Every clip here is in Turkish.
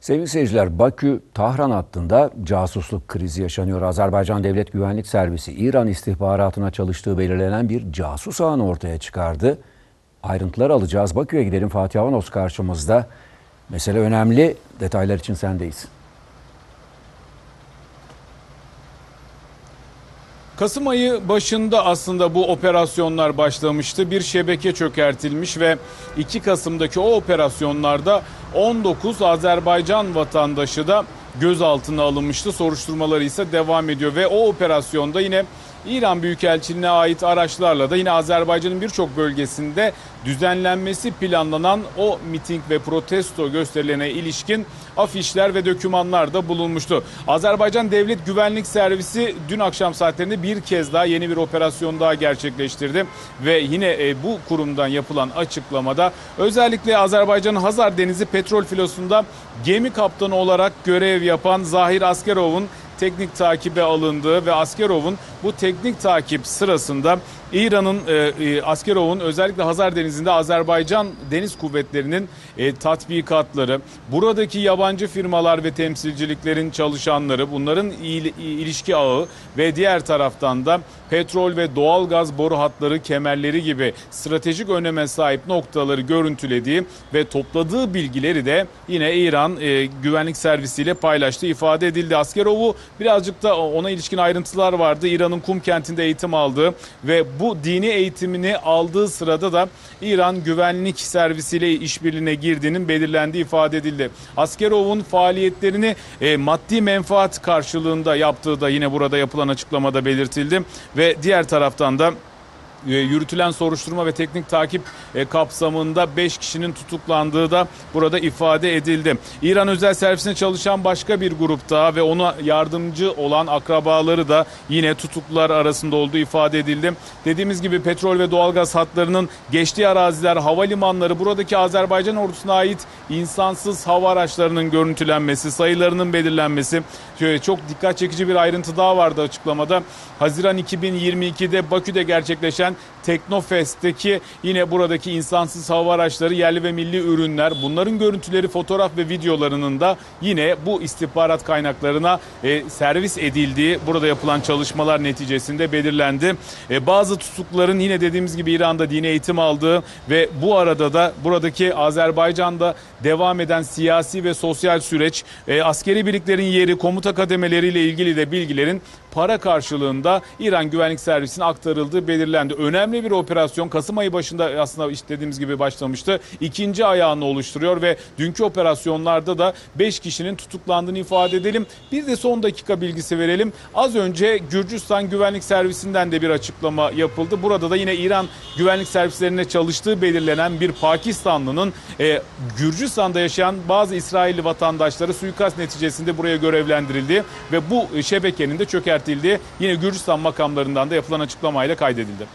Sevgili seyirciler, Bakü-Tahran hattında casusluk krizi yaşanıyor. Azerbaycan Devlet Güvenlik Servisi İran istihbaratına çalıştığı belirlenen bir casus ağını ortaya çıkardı. Ayrıntılar alacağız. Bakü'ye gidelim. Fatih Avanos karşımızda. Mesele önemli. Detaylar için sendeyiz. Kasım ayı başında aslında bu operasyonlar başlamıştı. Bir şebeke çökertilmiş ve 2 Kasım'daki o operasyonlarda 19 Azerbaycan vatandaşı da gözaltına alınmıştı. Soruşturmaları ise devam ediyor ve o operasyonda yine İran Büyükelçiliğine ait araçlarla da yine Azerbaycan'ın birçok bölgesinde düzenlenmesi planlanan o miting ve protesto gösterilerine ilişkin afişler ve dokümanlar da bulunmuştu. Azerbaycan Devlet Güvenlik Servisi dün akşam saatlerinde bir kez daha yeni bir operasyon daha gerçekleştirdi ve yine e, bu kurumdan yapılan açıklamada özellikle Azerbaycan Hazar Denizi petrol filosunda gemi kaptanı olarak görev yapan Zahir Askerov'un teknik takibe alındığı ve Askerov'un bu teknik takip sırasında İran'ın e, e, Askerov'un özellikle Hazar Denizi'nde Azerbaycan Deniz Kuvvetleri'nin e, tatbikatları, buradaki yabancı firmalar ve temsilciliklerin çalışanları, bunların il- ilişki ağı ve diğer taraftan da petrol ve doğal gaz boru hatları, kemerleri gibi stratejik öneme sahip noktaları görüntülediği ve topladığı bilgileri de yine İran e, güvenlik servisiyle paylaştığı ifade edildi. Askerov'u birazcık da ona ilişkin ayrıntılar vardı. İran'ın Kum kentinde eğitim aldığı ve bu dini eğitimini aldığı sırada da İran güvenlik servisiyle işbirliğine girdiğinin belirlendiği ifade edildi. Askerov'un faaliyetlerini e, maddi menfaat karşılığında yaptığı da yine burada yapılan açıklamada belirtildi ve diğer taraftan da yürütülen soruşturma ve teknik takip e, kapsamında 5 kişinin tutuklandığı da burada ifade edildi. İran özel servisine çalışan başka bir grup daha ve ona yardımcı olan akrabaları da yine tutuklular arasında olduğu ifade edildi. Dediğimiz gibi petrol ve doğalgaz hatlarının geçtiği araziler, havalimanları, buradaki Azerbaycan ordusuna ait insansız hava araçlarının görüntülenmesi, sayılarının belirlenmesi şöyle çok dikkat çekici bir ayrıntı daha vardı açıklamada. Haziran 2022'de Bakü'de gerçekleşen Teknofest'teki yine buradaki insansız hava araçları, yerli ve milli ürünler, bunların görüntüleri, fotoğraf ve videolarının da yine bu istihbarat kaynaklarına e, servis edildiği burada yapılan çalışmalar neticesinde belirlendi. E, bazı tutukluların yine dediğimiz gibi İran'da dini eğitim aldığı ve bu arada da buradaki Azerbaycan'da devam eden siyasi ve sosyal süreç, e, askeri birliklerin yeri, komuta kademeleriyle ilgili de bilgilerin para karşılığında İran Güvenlik Servisi'ne aktarıldığı belirlendi. Önemli bir operasyon Kasım ayı başında aslında işte dediğimiz gibi başlamıştı. İkinci ayağını oluşturuyor ve dünkü operasyonlarda da 5 kişinin tutuklandığını ifade edelim. Bir de son dakika bilgisi verelim. Az önce Gürcistan Güvenlik Servisi'nden de bir açıklama yapıldı. Burada da yine İran güvenlik servislerine çalıştığı belirlenen bir Pakistanlının e, Gürcistan'da yaşayan bazı İsrailli vatandaşları suikast neticesinde buraya görevlendirildi ve bu şebekenin de çökertildiği yine Gürcistan makamlarından da yapılan açıklamayla kaydedildi.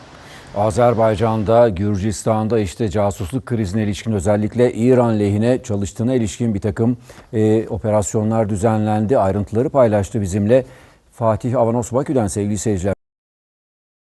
Azerbaycan'da, Gürcistan'da işte casusluk krizine ilişkin özellikle İran lehine çalıştığına ilişkin bir takım e, operasyonlar düzenlendi. Ayrıntıları paylaştı bizimle Fatih Avanos Bakü'den sevgili seyirciler.